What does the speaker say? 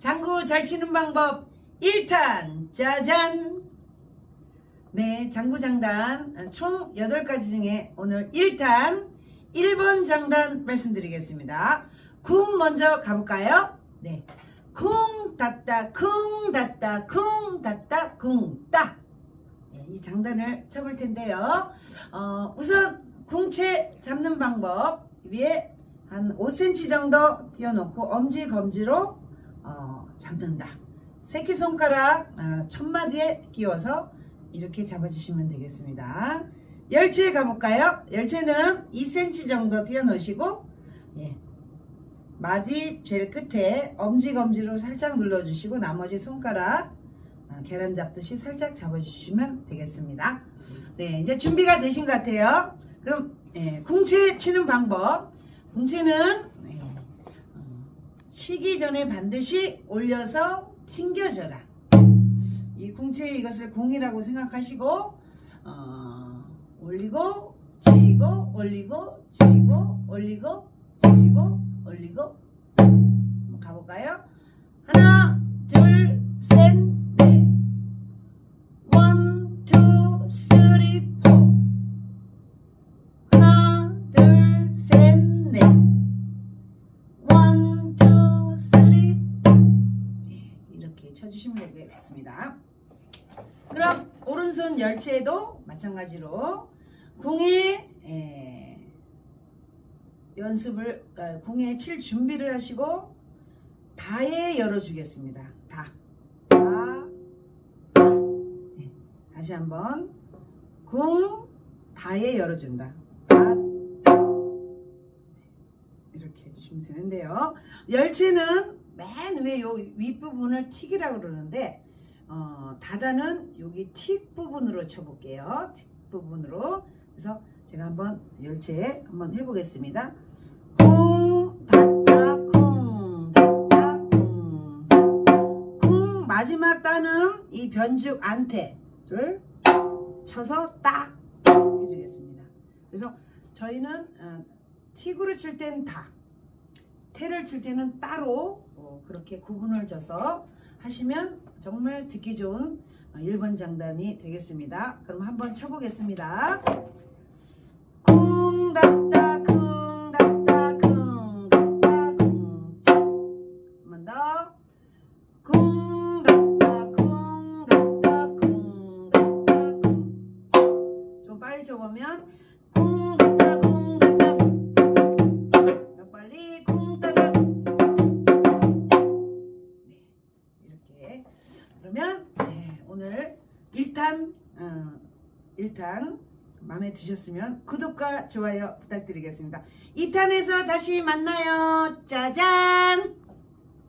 장구 잘 치는 방법. 1탄. 짜잔. 네 장구 장단. 총 8가지 중에 오늘 1탄. 1번 장단 말씀드리겠습니다. 쿵 먼저 가볼까요? 네. 쿵 닫다 쿵 닫다 쿵 닫다 쿵따. 네, 이 장단을 쳐볼 텐데요. 어, 우선 궁채 잡는 방법 위에 한 5cm 정도 띄워놓고 엄지 검지로 어, 잡는다. 새끼손가락 어, 첫마디에 끼워서 이렇게 잡아주시면 되겠습니다. 열채 가볼까요? 열채는 2cm 정도 띄워놓으시고 예, 마디 제일 끝에 엄지 검지로 살짝 눌러주시고 나머지 손가락 어, 계란 잡듯이 살짝 잡아주시면 되겠습니다. 네, 이제 준비가 되신 것 같아요. 그럼 예, 궁채 치는 방법. 궁채는 예, 어, 치기 전에 반드시 올려서 튕겨줘라. 이 궁채 이것을 공이라고 생각하시고 어, 올리고 치고 올리고 치고 올리고 치고 올리고 가볼까요? 하나 둘셋 이렇게 쳐주시면 되겠습니다. 그럼 오른손 열채도 마찬가지로 궁에 에, 연습을 어, 궁에 칠 준비를 하시고 다에 열어주겠습니다. 다, 다, 네, 다시 한번 궁 다에 열어준다. 이렇게 해주시면 되는데요. 열채는 맨 위에 요 윗부분을 틱이라고 그러는데 어, 다다는 여기 틱 부분으로 쳐볼게요. 틱 부분으로. 그래서 제가 한번 열채 한번 해보겠습니다. 쿵 닫다 쿵 닫다 쿵쿵 마지막 따는 이 변죽 안테를 쳐서 딱 해주겠습니다. 그래서 저희는 어, 틱으로 칠 때는 다, 테를 칠 때는 따로 어, 그렇게 구분을 져서 하시면 정말 듣기 좋은 어, 1번 장단이 되겠습니다. 그럼 한번 쳐보겠습니다. 쿵 닫다 쿵 닫다 쿵 닫다 쿵한번 더. 쿵 닫다 쿵 닫다 쿵 닫다 쿵. 좀 빨리 쳐보면 쿵 닫다 쿵 닫다 더 빨리 쿵 오늘 1탄 어, 1탄 마음에 드셨으면 구독과 좋아요 부탁드리겠습니다. 2탄에서 다시 만나요. 짜잔!